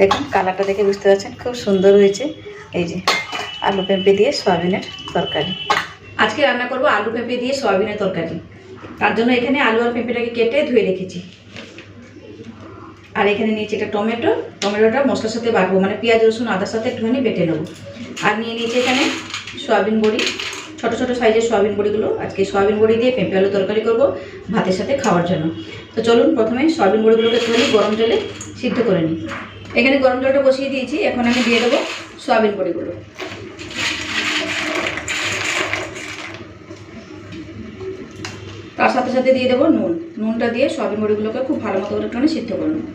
দেখুন, কালারটা দেখে বুঝতে পারছেন, খুব সুন্দর হয়েছে। এই যে, আলু পেঁপে দিয়ে সয়াবিনের তরকারি। আজকে রান্না করব আলু পেঁপে দিয়ে সয়াবিনের তরকারি। তার জন্য এখানে আলু আর পেঁপেটাকে কেটে ধুয়ে রেখেছি। আর এখানে নিয়েছি একটা টমেটো। টমেটোটা মশলার সাথে বাটবো মানে পেঁয়াজ, রসুন, আদার সাথে একটুখানি বেটে নেব। আর নিয়ে নিয়েছি এখানে সয়াবিন বড়ি। ছোট ছোট সাইজের সয়াবিন বড়িগুলো। আজকে সয়াবিন বড়ি দিয়ে পেঁপে আলু তরকারি করব ভাতের সাথে খাওয়ার জন্য। তো চলুন, প্রথমে সয়াবিন বড়িগুলোকে একটুখানি গরম জলে সিদ্ধ করে নিই। এখানে গরম জলটা বসিয়ে দিয়েছি, এখন আমি দিয়ে দেবো সয়াবিন বড়িগুলো তার সাথে সাথে দিয়ে দেবো নুন। নুনটা দিয়ে সয়াবিন বড়িগুলোকে খুব ভালো মতো করে একটুখানি সিদ্ধ করে নেব।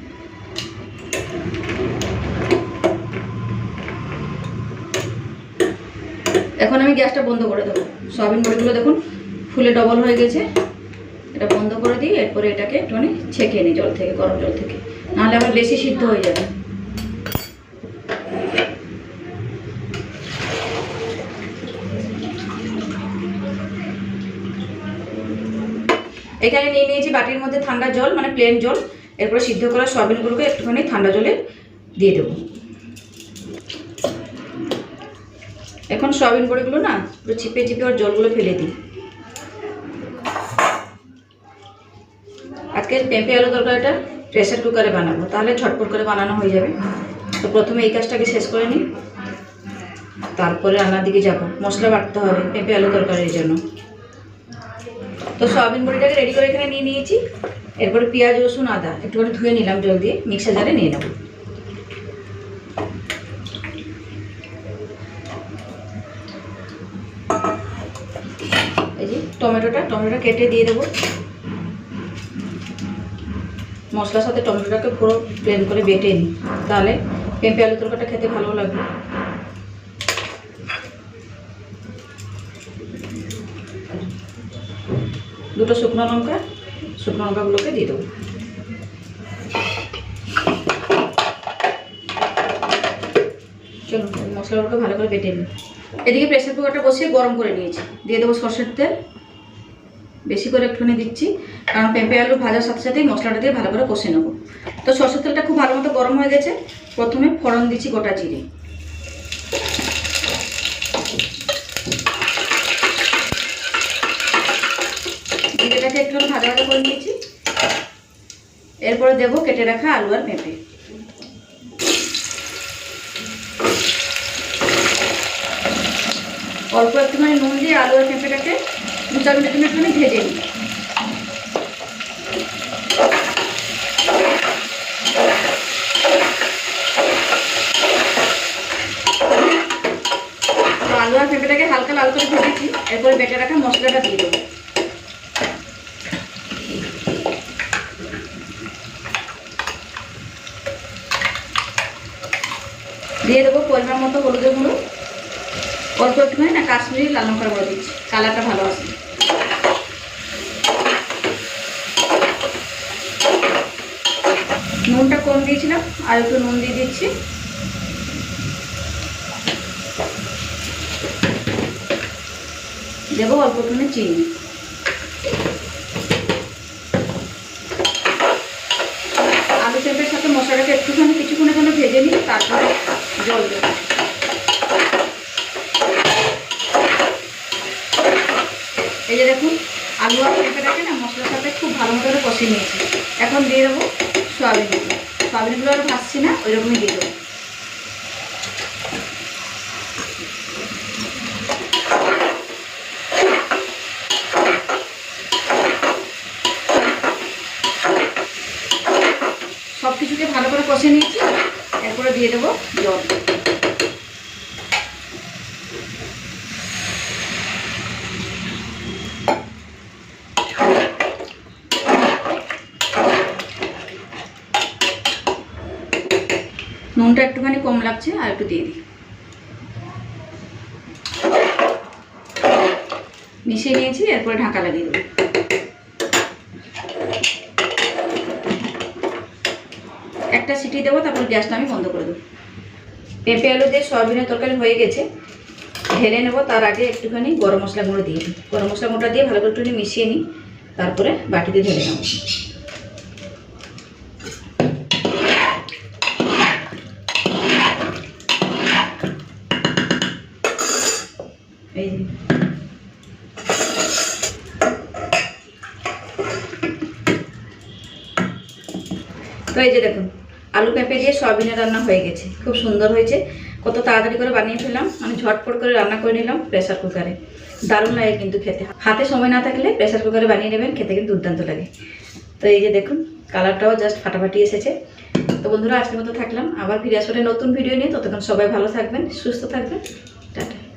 এখন আমি গ্যাসটা বন্ধ করে দেবো। সয়াবিন বড়িগুলো দেখুন ফুলে ডবল হয়ে গেছে। এটা বন্ধ করে দিই এরপরে এটাকে একটুখানি ছেঁকে নিই জল থেকে, গরম জল থেকে। নাহলে আবার বেশি সিদ্ধ হয়ে যাবে। এখানে নিয়ে নিয়েছি বাটির মধ্যে ঠান্ডা জল মানে প্লেন জল। এরপরে সিদ্ধ করা সয়াবিনগুলোকে একটুখানি ঠান্ডা জলে দিয়ে দেবো। এখন সয়াবিন বড়িগুলো না, পুরো চিপে চিপে ওর জলগুলো ফেলে দিই। আজকে পেঁপে আলু তরকারিটা প্রেশার কুকারে বানাবো, তাহলে ঝটপট করে বানানো হয়ে যাবে। তো প্রথমে এই কাজটাকে শেষ করে নিই। তারপরে রান্নার দিকে যাব। মশলা বাটতে হবে পেঁপে আলু তরকারির জন্য। তো সয়াবিন বড়িটাকে রেডি করে এখানে নিয়ে নিয়েছি। এরপরে পেঁয়াজ, রসুন, আদা একটুখানি ধুয়ে নিলাম জল দিয়ে মিক্সার জারে নিয়ে নেব। এই যে টমেটোটা টমেটোটা কেটে দিয়ে দেবো। মশলার সাথে টমেটোটাকে পুরো প্লেন করে বেটে নিই। তাহলে পেঁপে আলু তরকারিটা খেতে ভালো লাগবে। দুটো শুকনো লঙ্কা, শুকনো লঙ্কাগুলোকে দিয়ে দেবো। চলুন, মশলাগুলোকে ভালো করে বেটে নিই। এদিকে প্রেসার কুকারটা বসিয়ে গরম করে নিয়েছি। দিয়ে দেবো সর্ষের তেল। বেশি করে একটুখানি দিচ্ছি, কারণ পেঁপে আলু ভাজার সাথে সাথেই মশলাটা দিয়ে ভালো করে কষে নেব। তো সর্ষের তেলটা খুব ভালো মতো গরম হয়ে গেছে। প্রথমে ফোড়ন দিচ্ছি গোটা জিরে। জিরেটাকে একটু ভাজা ভাজা করে নিয়েছি। এরপরে দেবো কেটে রাখা আলু আর পেঁপে অল্প একটুখানি নুন দিয়ে আলু আর পেঁপেটাকে দু চার মিনিট একটুখানি ভেজে নিই। আলু আর পেঁপেটাকে হালকা লাল করে ভেজেছি। এরপরে বেটে রাখা মশলাটা দিয়ে দেবো। দিয়ে দেবো পরিমাণ মতো হলুদের গুঁড়ো। অল্প একটুখানি না, কাশ্মীরি লাল লঙ্কার গুঁড়ো দিচ্ছি। কালারটা ভালো আসে নুনটা কম দিয়েছিলাম, আর একটু নুন দিয়ে দিচ্ছি। দেবো অল্প একটুখানি চিনি আলু পেঁপের সাথে মশলাটাকে একটুখানি কিছুক্ষণের জন্য ভেজে নিই তারপরে জল দেবো এই যে দেখুন, আলু আর পেঁপেটাকে না মশলার সাথে খুব ভালো করে কষিয়ে নিয়েছি। এখন দিয়ে দেবো সয়াবিনগুলো সয়াবিনগুলো আর ভাজছি না ওই রকমই দিয়ে দেবো। সব কিছুকে ভালো করে কষে নিয়েছি, এরপরে দিয়ে দেবো জল। নুনটা একটুখানি কম লাগছে, আর একটু দিয়ে দিই। মিশিয়ে নিয়েছি, এরপরে ঢাকা লাগিয়ে দেবো। একটা সিটি দেবো, তারপর গ্যাসটা আমি বন্ধ করে দেবো। পেঁপে, আলু দিয়ে সয়াবিনের তরকারি হয়ে গেছে। ঢেলে নেব, তার আগে একটুখানি গরম মশলা গুঁড়ো দিয়ে দিই। গরম মশলা গুঁড়োটা দিয়ে ভালো করে একটুখানি মিশিয়ে নিই, তারপরে বাটিতে ঢেলে নেব। দিই তো এই যে দেখুন আলু পেঁপে দিয়ে সয়াবিনের রান্না হয়ে গেছে। খুব সুন্দর হয়েছে। কত তাড়াতাড়ি করে বানিয়ে ফেললাম। মানে ঝটপট করে রান্না করে নিলাম প্রেসার কুকারে। দারুণ লাগে কিন্তু খেতে। হাতে সময় না থাকলে প্রেসার কুকারে বানিয়ে নেবেন, খেতে কিন্তু দুর্দান্ত লাগে। তো এই যে দেখুন, কালারটাও জাস্ট ফাটাফাটি এসেছে। তো বন্ধুরা, আজকের মতো থাকলাম। আবার ফিরে আসলে নতুন ভিডিও নিয়ে। ততক্ষণ সবাই ভালো থাকবেন, সুস্থ থাকবেন। টাটা।